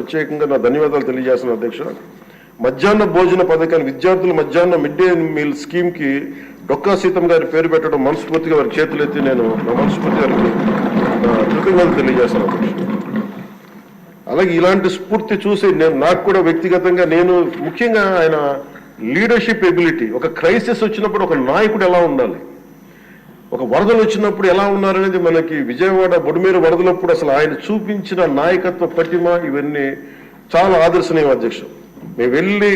ప్రత్యేకంగా నా ధన్యవాదాలు తెలియజేస్తున్నాను అధ్యక్ష మధ్యాహ్న భోజన పథకాన్ని విద్యార్థుల మధ్యాహ్న మిడ్ డే మీల్ స్కీమ్కి డొక్కా సీతం గారి పేరు పెట్టడం మనస్ఫూర్తిగా వారి చేతులు ఎత్తి నేను నా మనస్ఫూర్తి గారికి కృతజ్ఞతలు తెలియజేస్తున్నాను అలాగే ఇలాంటి స్ఫూర్తి చూసి నేను నాకు కూడా వ్యక్తిగతంగా నేను ముఖ్యంగా ఆయన లీడర్షిప్ ఎబిలిటీ ఒక క్రైసిస్ వచ్చినప్పుడు ఒక నాయకుడు ఎలా ఉండాలి? ఒక వరదలు వచ్చినప్పుడు ఎలా ఉన్నారనేది మనకి విజయవాడ బొడిమేరు వరదలప్పుడు అసలు ఆయన చూపించిన నాయకత్వ పటిమ ఇవన్నీ చాలా ఆదర్శనీయం అధ్యక్షుడు. మేము వెళ్ళి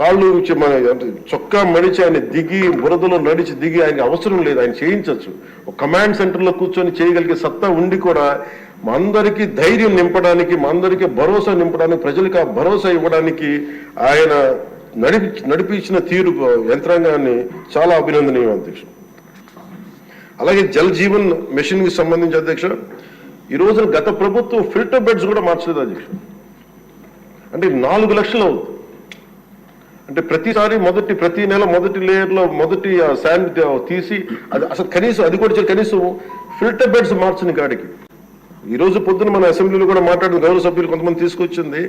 కాళ్ళు మన అంటే చొక్కా మడిచి ఆయన దిగి బురదలో నడిచి దిగి ఆయనకి అవసరం లేదు ఆయన చేయించవచ్చు ఒక కమాండ్ సెంటర్లో కూర్చొని చేయగలిగే సత్తా ఉండి కూడా మా అందరికీ ధైర్యం నింపడానికి మా అందరికీ భరోసా నింపడానికి ప్రజలకు ఆ భరోసా ఇవ్వడానికి ఆయన నడిపి నడిపించిన తీరు యంత్రాంగాన్ని చాలా అభినందనీయం అధ్యక్షుడు. అలాగే జల్ జీవన్ మిషన్కి సంబంధించి అధ్యక్ష ఈ రోజున గత ప్రభుత్వం ఫిల్టర్ బెడ్స్ కూడా మార్చలేదు అధ్యక్ష. అంటే నాలుగు లక్షలు అవుతుంది అంటే ప్రతిసారి మొదటి ప్రతి నెల మొదటి లేయర్లో మొదటి శాండ్ తీసి అది అసలు కనీసం అది కూడా కనీసం ఫిల్టర్ బెడ్స్ మార్చని కాడికి. ఈరోజు పొద్దున మన అసెంబ్లీలో కూడా మాట్లాడిన గౌరవ సభ్యులు కొంతమంది తీసుకొచ్చింది.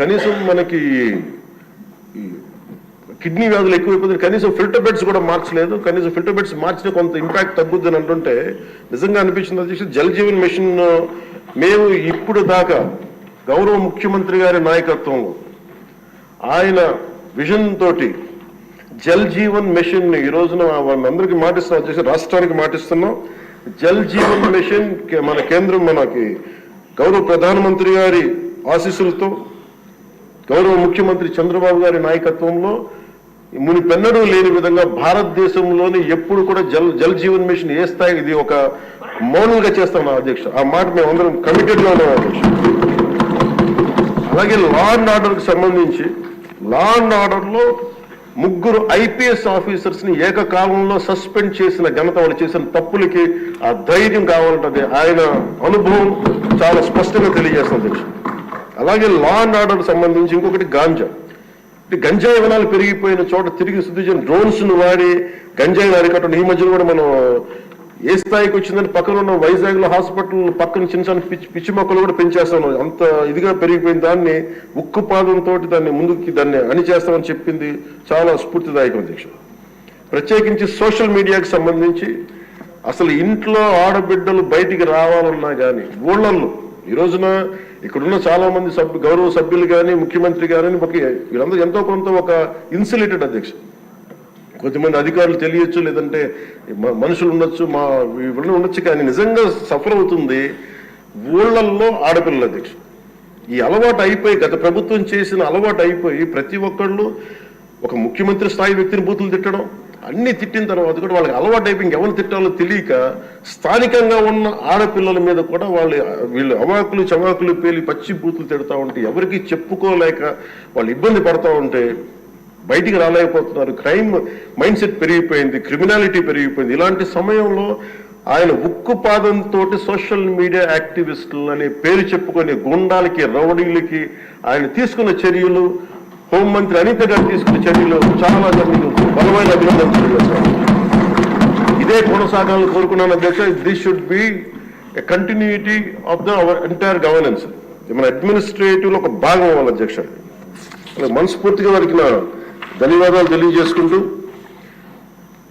కనీసం మనకి కిడ్నీ వ్యాధులు ఎక్కువైపోతుంది. కనీసం ఫిల్టర్ బెడ్స్ కూడా మార్చలేదు. కనీసం ఫిల్టర్ బెడ్స్ మార్చిన కొంత ఇంపాక్ట్ తగ్గుద్దని అంటుంటే నిజంగా అనిపించింది అధ్యక్ష జల్ జీవన్ మిషన్ మేము ఇప్పుడు దాకా గౌరవ ముఖ్యమంత్రి గారి నాయకత్వంలో ఆయన విజన్ తోటి జల్ జీవన్ మిషన్ ఈ రోజున అందరికి మాటిస్తున్నాం అధ్యక్ష రాష్ట్రానికి మాటిస్తున్నాం. జల్ జీవన్ మిషన్ మన కేంద్రం మనకి గౌరవ ప్రధానమంత్రి గారి ఆశీస్సులతో గౌరవ ముఖ్యమంత్రి చంద్రబాబు గారి నాయకత్వంలో మునిపెన్నడూ లేని విధంగా భారతదేశంలోని ఎప్పుడు కూడా జల్ జల్ జీవన్ మిషన్ ఏ స్థాయి ఇది ఒక మౌనంగా చేస్తాం అధ్యక్ష. ఆ మాట మేము అందరం కమిటెడ్ ఉన్నాం అధ్యక్ష. అలాగే లా అండ్ ఆర్డర్ సంబంధించి లా అండ్ ఆర్డర్లో ముగ్గురు ఐపీఎస్ ఆఫీసర్స్ని ఏకకాలంలో సస్పెండ్ చేసిన ఘనత వాళ్ళు చేసిన తప్పులకి ఆ ధైర్యం కావాలంటే ఆయన అనుభవం చాలా స్పష్టంగా తెలియజేస్తుంది అధ్యక్ష. అలాగే లా అండ్ ఆర్డర్ సంబంధించి ఇంకొకటి గాంజా. గంజాయి వనాలు పెరిగిపోయిన చోట తిరిగి శుద్ధి చేసిన డ్రోన్స్ను వాడి గంజాయిని అరికట్టడం ఈ మధ్యలో కూడా మనం ఏ స్థాయికి వచ్చిందని పక్కన ఉన్న వైజాగ్లో హాస్పిటల్ పక్కన చిన్న చిన్న పిచ్చి పిచ్చి మొక్కలు కూడా పెంచేస్తాను. అంత ఇదిగా పెరిగిపోయిన దాన్ని ఉక్కు పాదంతో దాన్ని ముందుకి దాన్ని అణిచేస్తామని చెప్పింది చాలా స్ఫూర్తిదాయకం దీక్ష ప్రత్యేకించి సోషల్ మీడియాకి సంబంధించి అసలు ఇంట్లో ఆడబిడ్డలు బయటికి రావాలన్నా కానీ ఊళ్ళల్లో ఈ రోజున ఇక్కడున్న చాలా మంది సభ్యు గౌరవ సభ్యులు కానీ ముఖ్యమంత్రి కానీ ఒక వీళ్ళందరూ ఎంతో కొంత ఒక ఇన్సులేటెడ్ అధ్యక్ష కొంతమంది అధికారులు తెలియచ్చు లేదంటే మనుషులు ఉండొచ్చు మా వీళ్ళు ఉండొచ్చు కానీ నిజంగా సఫర్ అవుతుంది ఊళ్ళల్లో ఆడపిల్లల అధ్యక్ష ఈ అలవాటు అయిపోయి గత ప్రభుత్వం చేసిన అలవాటు అయిపోయి ప్రతి ఒక్కళ్ళు ఒక ముఖ్యమంత్రి స్థాయి వ్యక్తిని బూతులు తిట్టడం అన్ని తిట్టిన తర్వాత కూడా వాళ్ళకి అలవాటు అయిపోయి ఇంకెవరు తిట్టాలో తెలియక స్థానికంగా ఉన్న ఆడపిల్లల మీద కూడా వాళ్ళు వీళ్ళు అవాకులు చవాకులు పేలి పచ్చి బూతులు తిడతా ఉంటే ఎవరికి చెప్పుకోలేక వాళ్ళు ఇబ్బంది పడతా ఉంటే బయటికి రాలేకపోతున్నారు. క్రైమ్ మైండ్ సెట్ పెరిగిపోయింది క్రిమినాలిటీ పెరిగిపోయింది. ఇలాంటి సమయంలో ఆయన ఉక్కు పాదంతో సోషల్ మీడియా యాక్టివిస్టులు అనే పేరు చెప్పుకొని గుండాలకి రౌడీలకి ఆయన తీసుకున్న చర్యలు హోంమంత్రి అనిత గారు తీసుకున్న చర్యలు చాలా నేను బలమైన అభినందనలు ఇదే కొనసాగాలని కోరుకున్నాను అధ్యక్ష this should be continuity of the our entire governance మన అడ్మినిస్ట్రేటివ్లో ఒక భాగం అవ్వాలి అధ్యక్ష. మనస్ఫూర్తిగా వారికి నా ధన్యవాదాలు తెలియజేసుకుంటూ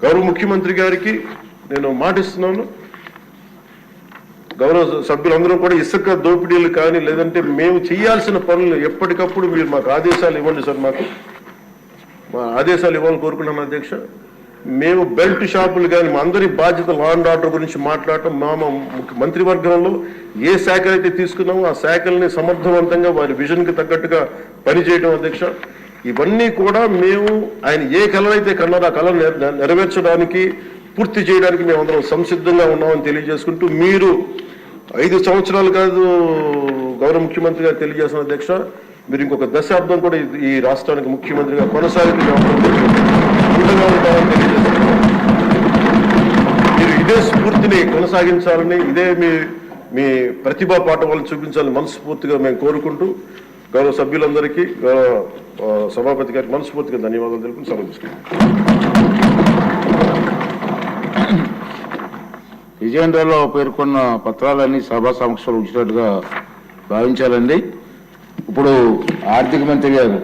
గౌరవ ముఖ్యమంత్రి గారికి నేను మాటిస్తున్నాను. గౌరవ సభ్యులందరూ కూడా ఇసుక దోపిడీలు కానీ లేదంటే మేము చేయాల్సిన పనులు ఎప్పటికప్పుడు మీరు మాకు ఆదేశాలు ఇవ్వండి సార్ మాకు. మా ఆదేశాలు ఇవ్వాలని కోరుకున్నాను అధ్యక్ష. మేము బెల్ట్ షాపులు కానీ మా అందరి బాధ్యత లా అండ్ ఆర్డర్ గురించి మాట్లాడటం మా ముఖ్య- మంత్రివర్గంలో ఏ శాఖలు అయితే తీసుకున్నామో ఆ శాఖల్ని సమర్థవంతంగా వారి విజన్కి తగ్గట్టుగా పనిచేయడం అధ్యక్ష. ఇవన్నీ కూడా మేము ఆయన ఏ కళనైతే కన్నారో ఆ కళను నెరవేర్చడానికి పూర్తి చేయడానికి మేము అందరం సంసిద్ధంగా ఉన్నామని తెలియజేసుకుంటూ మీరు ఐదు సంవత్సరాలు కాదు గౌరవ ముఖ్యమంత్రి గారు తెలియజేసిన అధ్యక్ష మీరు ఇంకొక దశాబ్దం కూడా ఈ- ఈ రాష్ట్రానికి ముఖ్యమంత్రిగా కొనసాగుతూ మీరు ఇదే స్ఫూర్తిని కొనసాగించాలని ఇదే మీ మీ ప్రతిభా పాఠవాలను చూపించాలని మనస్ఫూర్తిగా మేము కోరుకుంటూ గౌరవ సభ్యులందరికీ గౌరవ సభాపతి గారికి మనస్ఫూర్తిగా ధన్యవాదాలు తెలుపుకుని సమర్పిస్తున్నాం ఎజెండాలో పేర్కొన్న పత్రాలన్నీ సభా సమక్షంలో ఉంచినట్టుగా భావించాలండి. ఇప్పుడు ఆర్థిక మంత్రి గారు